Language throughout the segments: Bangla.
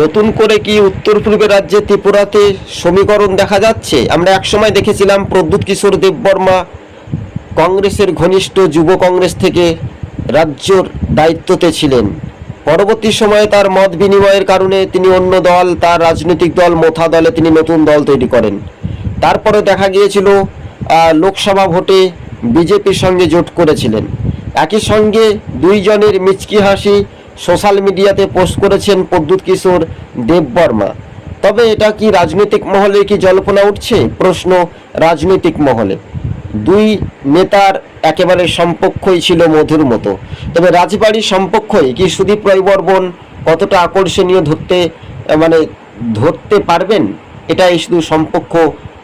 নতুন করে কি উত্তর পূর্বের রাজ্যে ত্রিপুরাতে সমীকরণ দেখা যাচ্ছে? আমরা একসময় দেখেছিলাম প্রদ্যুৎ কিশোর দেববর্মা কংগ্রেসের ঘনিষ্ঠ যুব কংগ্রেস থেকে রাজ্যর দায়িত্বতে ছিলেন। পরবর্তী সময়ে তার মত বিনিময়ের কারণে তিনি অন্য দল, তার রাজনৈতিক দল, মোথা দলে তিনি নতুন দল তৈরি করেন। তারপরে দেখা গিয়েছিল লোকসভা ভোটে বিজেপির সঙ্গে জোট করেছিলেন। একই সঙ্গে দুইজনের মিচকি হাসি সোশ্যাল মিডিয়াতে পোস্ট করেছেন প্রদ্যুৎ কিশোর দেববর্মা তবে এটা কি রাজনৈতিক মহলে কি জল্পনা উঠছে? প্রশ্ন রাজনৈতিক মহলে। দুই নেতার একেবারে সম্পক্ষই ছিল মধুর মতো। তবে রাজবাড়ির সম্পক্ষই কি সুদীপ রায় বর্মন কতটা আকর্ষণীয় ধরতে মানে ধরতে পারবেন? এটাই শুধু সম্পক্ষ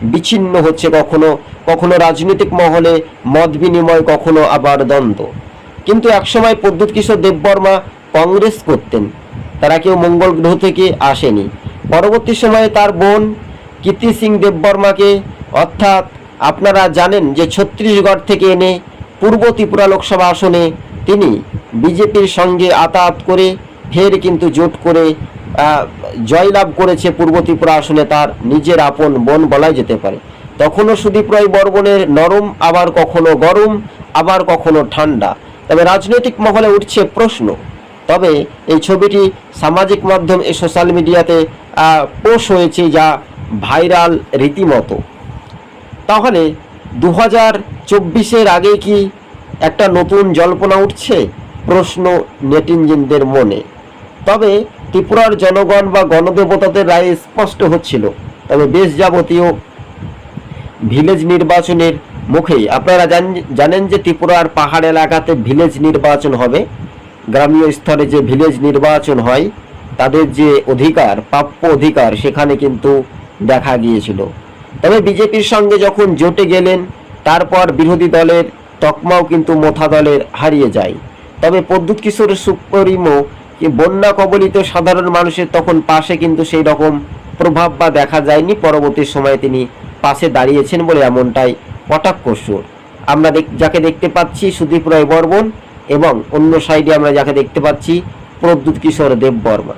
বিচ্ছিন্ন হচ্ছে কখনো কখনো রাজনৈতিক মহলে মত বিনিময়, কখনো আবার দ্বন্দ্ব। কিন্তু একসময় প্রদ্যুৎ কিশোর দেববর্মা কংগ্রেস করতেন। তারা কেউ মঙ্গল গ্রহ থেকে আসেনি। পরবর্তী সময়ে তার বোন কীর্তি সিং দেববর্মাকে, অর্থাৎ আপনারা জানেন যে ছত্তিশগড় থেকে এনে পূর্ব ত্রিপুরা লোকসভা আসনে তিনি বিজেপির সঙ্গে আতাত করে ফের কিন্তু জোট করে জয়লাভ করেছে পূর্ব ত্রিপুরা আসনে তার নিজের আপন বোন বলাই যেতে পারে। তখনও সুদীপ রায় বর্মনের নরম, আবার কখনো গরম, আবার কখনো ঠান্ডা। তবে রাজনৈতিক মহলে উঠছে প্রশ্ন তবে এই ছবিটি সামাজিক মাধ্যম এই সোশ্যাল মিডিয়াতে পোস্ট হয়েছে যা ভাইরাল রীতিমতো। তাহলে দু হাজার চব্বিশের আগে কি একটা নতুন জল্পনা উঠছে? প্রশ্ন নেটিনজিনদের মনে। তবে ত্রিপুরার জনগণ বা গণদেবতাদের রায়ে স্পষ্ট হচ্ছিল। তবে বেশ যাবতীয় ভিলেজ নির্বাচনের মুখেই। আপনারা জান- জানেন যে ত্রিপুরার পাহাড় এলাকাতে ভিলেজ নির্বাচন হবে। গ্রামীয় স্তরে যে ভিলেজ নির্বাচন হয়, তাদের যে অধিকার, প্রাপ্য অধিকার, সেখানে কিন্তু দেখা গিয়েছিল। তবে বিজেপির সঙ্গে যখন জোটে গেলেন, তারপর বিরোধী দলের তকমাও কিন্তু মোথা দলের হারিয়ে যায়। তবে প্রদ্যুৎ কিশোর সুপ্রিমো বন্যা কবলিত সাধারণ মানুষের তখন পাশে কিন্তু সেই রকম প্রভাব বা দেখা যায়নি। পরবর্তী সময়ে তিনি পাশে দাঁড়িয়েছেন বলে এমনটাই কটাক্ষ সুর। আমরা যাকে দেখতে পাচ্ছি সুদীপ রায় বর্মন এবং অন্য সাইডে আমরা যাকে দেখতে পাচ্ছি, প্রদ্যুৎ কিশোর দেব বর্মা।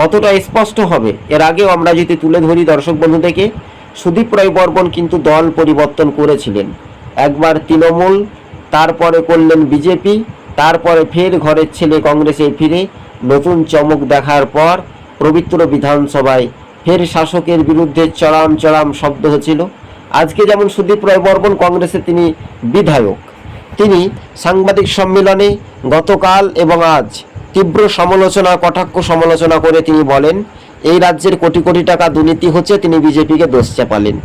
কতটা স্পষ্ট হবে? এর আগেও আমরা যদি তুলে ধরি দর্শক বন্ধু থেকে, সুদীপ রায় বর্মন কিন্তু দল পরিবর্তন করেছিলেন। একবার তৃণমূল, তারপরে করলেন বিজেপি, তারপরে ফের ঘরের ছেলে কংগ্রেসে ফিরে, নতুন চমক দেখার পর পবিত্র বিধানসভায় ফের শাসকের বিরুদ্ধে চড়াম চড়াম শব্দ হয়েছিল আজকে যেমন সুদীপ রায় বর্মন, কংগ্রেসে তিনি বিধায়ক। তিনি সাংবাদিক সম্মেলনে গতকাল এবং আজ তীব্র সমালোচনা, কটাক্ষ সমালোচনা করে তিনি বলেন, এই রাজ্যের কোটি কোটি টাকা দুর্নীতি হচ্ছে, তিনি বিজেপিকে দোষ চাপালেন।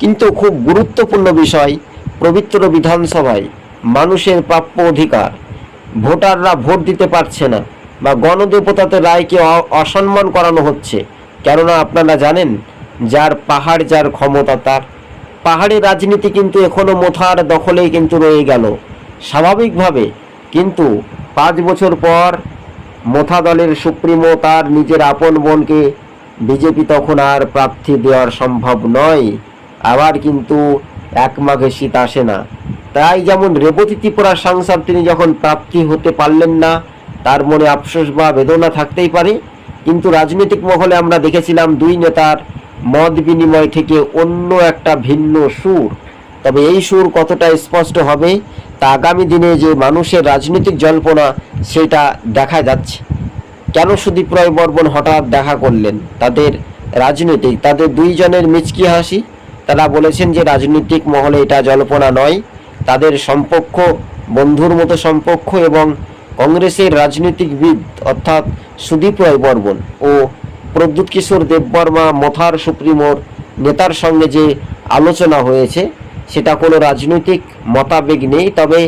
কিন্তু খুব গুরুত্বপূর্ণ বিষয়, পবিত্র বিধানসভায় মানুষের প্রাপ্য অধিকার। ভোটাররা ভোট দিতে পারছে না বা গণদেবতাদের রায়কে অসম্মান করানো হচ্ছে। কেননা আপনারা জানেন, যার পাহাড়, যার ক্ষমতা তার। পাহাড়ের রাজনীতি কিন্তু এখনও মোথার দখলেই কিন্তু রয়ে গেল। স্বাভাবিকভাবে, কিন্তু পাঁচ বছর পর মোথা দলের সুপ্রিমো তার নিজের আপন বোনকে বিজেপি তখন আর প্রার্থী দেওয়ার সম্ভব নয়। আবার কিন্তু এক মাঘে শীত আসে না। তাই যেমন রেবতী ত্রিপুরার সাংসদ তিনি যখন প্রার্থী হতে পারলেন না, তার মনে আফসোস বা বেদনা থাকতেই পারে। কিন্তু রাজনৈতিক মহলে আমরা দেখেছিলাম দুই নেতার মত বিনিময় থেকে অন্য একটা ভিন্ন সুর। তবে এই সুর কতটা স্পষ্ট হবে তা আগামী দিনে যে মানুষের রাজনৈতিক জল্পনা, সেটা দেখা যাচ্ছে। কেন সুদীপ রায় বর্মন হঠাৎ দেখা করলেন? তাদের রাজনৈতিক, তাদের দুইজনের মিচকি হাসি? তারা বলেছেন যে রাজনৈতিক মহলে এটা জল্পনা নয়। তাদের সম্পর্ক বন্ধুর মতো সম্পর্ক এবং কংগ্রেসের রাজনীতিকবিদ অর্থাৎ সুদীপ রায় বর্মন ও প্রদ্যুৎ কিশোর দেববর্মা, মথার সুপ্রিমোর নেতার সঙ্গে যে আলোচনা হয়েছে সেটা কোনো রাজনৈতিক মতাবেগ নেই, তবে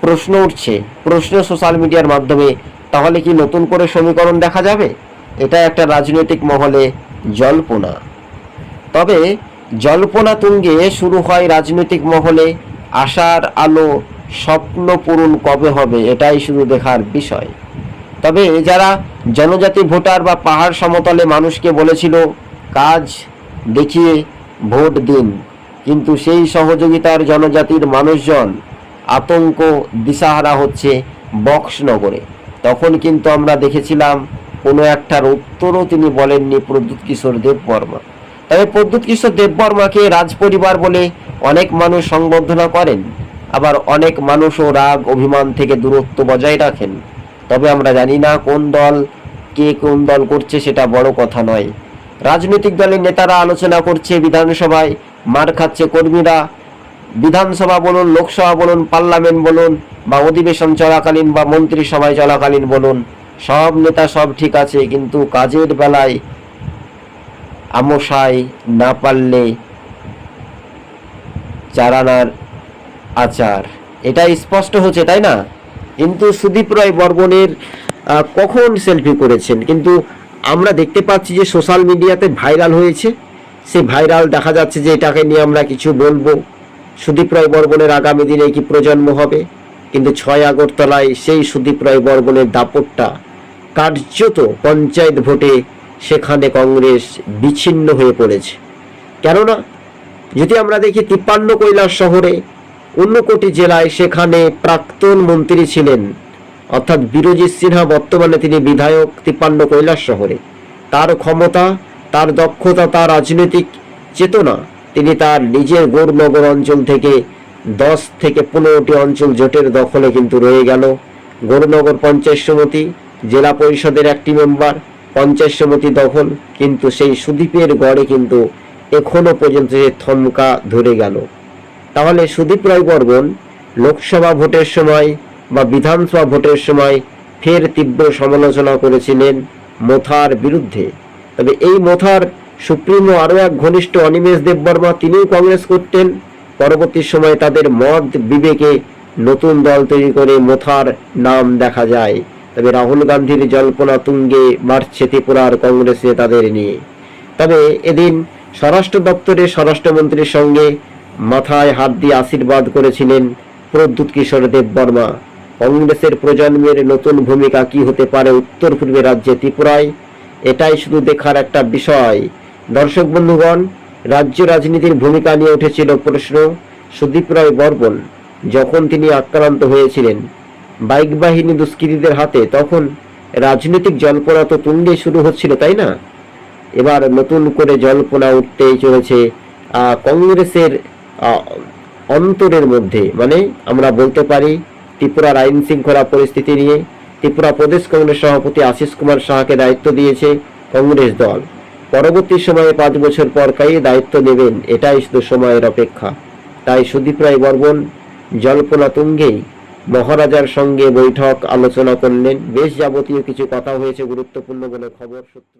প্রশ্ন উঠছে। প্রশ্ন সোশ্যাল মিডিয়ার মাধ্যমে, তাহলে কি নতুন করে সমীকরণ দেখা যাবে? এটা একটা রাজনৈতিক মহলে জল্পনা। তবে জল্পনা তুঙ্গে শুরু হয় রাজনৈতিক মহলে, আশার আলো স্বপ্ন পূরণ কবে হবে এটাই শুধু দেখার বিষয়। তবে যারা জনজাতি ভোটার বা পাহাড় সমতলে মানুষকে বলেছিল, কাজ দেখিয়ে ভোট দিন। কিন্তু সেই সহযোগিতার জনজাতির মানুষজন আতঙ্ক, দিশাহারা হচ্ছে বক্সনগরে। তখন কিন্তু আমরা দেখেছিলাম, কোনো একটার উত্তরও তিনি বলেননি প্রদ্যুৎ কিশোর দেব বর্মা তবে প্রদ্যুৎ কিশোর দেব বর্মাকে রাজ পরিবার বলে অনেক মানুষ সংবর্ধনা করেন, আবার অনেক মানুষও রাগ, অভিমান থেকে দূরত্ব বজায় রাখেন। তবে আমরা জানি না কোন দল, কে কোন দল করছে সেটা বড় কথা নয়। রাজনৈতিক দলের নেতারা আলোচনা করছে বিধানসভায় মার খাচ্ছে কর্মীরা। বিধানসভা বলুন, লোকসভা বলুন, পার্লামেন্ট বলুন, বা অধিবেশন চলাকালীন বা মন্ত্রিসভায় চলাকালীন বলুন, সব নেতা সব ঠিক আছে, কিন্তু কাজের বেলায় আমশায় না পারলে চারানার আচার। এটা স্পষ্ট হচ্ছে, তাই না? কিন্তু সুদীপ রায় বর্মনের কখন সেলফি করেছেন? কিন্তু আমরা দেখতে পাচ্ছি যে সোশ্যাল মিডিয়াতে ভাইরাল হয়েছে। সেই ভাইরাল দেখা যাচ্ছে যে এটাকে নিয়ে আমরা কিছু বলব। সুদীপ রায় বর্মনের আগামী দিনে কি প্রজন্ম হবে? কিন্তু ছয় আগরতলায় সেই সুদীপ রায় বর্মনের দাপটটা কার্যত পঞ্চায়েত ভোটে সেখানে কংগ্রেস বিচ্ছিন্ন হয়ে পড়েছে। কেননা, যদি আমরা দেখি তিপ্পান্ন কৈলাস শহরে ঊনকোটি জেলায় সেখানে প্রাক্তন মন্ত্রী ছিলেন, অর্থাৎ বীরজিৎ সিনহা বর্তমানে তিনি বিধায়ক তিপ্পান্ন কৈলাস শহরে। তার ক্ষমতা তার দক্ষতা, তার রাজনৈতিক চেতনা, তিনি তার নিজের গৌরনগর অঞ্চল থেকে দশ থেকে পনেরোটি অঞ্চল জোটের দখলে কিন্তু রয়ে গেল। গৌরনগর পঞ্চায়েত সমিতি, জেলা পরিষদের একটি মেম্বার পঞ্চায়েত সমিতি দখল, কিন্তু সেই সুদীপের গড়ে কিন্তু এখনও পর্যন্ত সে থমকা ধরে গেল। তাহলে সুদীপ রায় বর্মন লোকসভা ভোটের সময় বা বিধানসভা ভোটের সময় ফের তীব্র সমালোচনা করেছিলেন মোথার বিরুদ্ধে। তবে এই মথার সুপ্রিমো আরও এক ঘনিষ্ঠ অনিমেষ দেববর্মা তিনিও কংগ্রেস করতেন। পরবর্তী সময়ে তাদের মত বিবেকে নতুন দল তৈরি করে মথার নাম দেখা যায়। তবে রাহুল গান্ধীর জল্পনা তুঙ্গে মারছে ত্রিপুরার কংগ্রেসে তাদের নিয়ে। তবে এদিন স্বরাষ্ট্র দপ্তরে স্বরাষ্ট্রমন্ত্রীর সঙ্গে মাথায় হাত দিয়ে আশীর্বাদ করেছিলেন প্রদ্যুৎ কিশোর দেব বর্মা কংগ্রেসের প্রজন্মের নতুন ভূমিকা কি হতে পারে উত্তর পূর্বে রাজ্যে ত্রিপুরায় এটাই শুধু দেখার একটা বিষয়। দর্শক বন্ধুগণ, রাজ্য রাজনীতির ভূমিকা নিয়ে উঠেছিল প্রশ্ন সুদীপ রায় বর্মন যখন তিনি আক্রান্ত হয়েছিলেন। বাইক বাহিনী দুষ্কৃতীদের হাতে তখন রাজনৈতিক জল্পনা তো তুঙ্গে শুরু হচ্ছিল, তাই না? এবার নতুন করে জল্পনা উঠতেই চলেছে কংগ্রেসের অন্তরের মধ্যে। মানে আমরা বলতে পারি, ত্রিপুরার আইন শৃঙ্খলা পরিস্থিতি নিয়ে ত্রিপুরা প্রদেশ কংগ্রেস সভাপতি আশিস কুমার সাহাকে দায়িত্ব দিয়েছে কংগ্রেস দল। পরবর্তী সময়ে পাঁচ বছর পর কাই দায়িত্ব নেবেন, এটাই শুধু সময়ের অপেক্ষা। তাই সুদীপ রায় বর্মন, জল্পনা তুঙ্গেই মহারাজার সঙ্গে বৈঠক আলোচনা করলেন। বেশ যাবতীয় কিছু কথা হয়েছে, গুরুত্বপূর্ণ বলে খবর সূত্র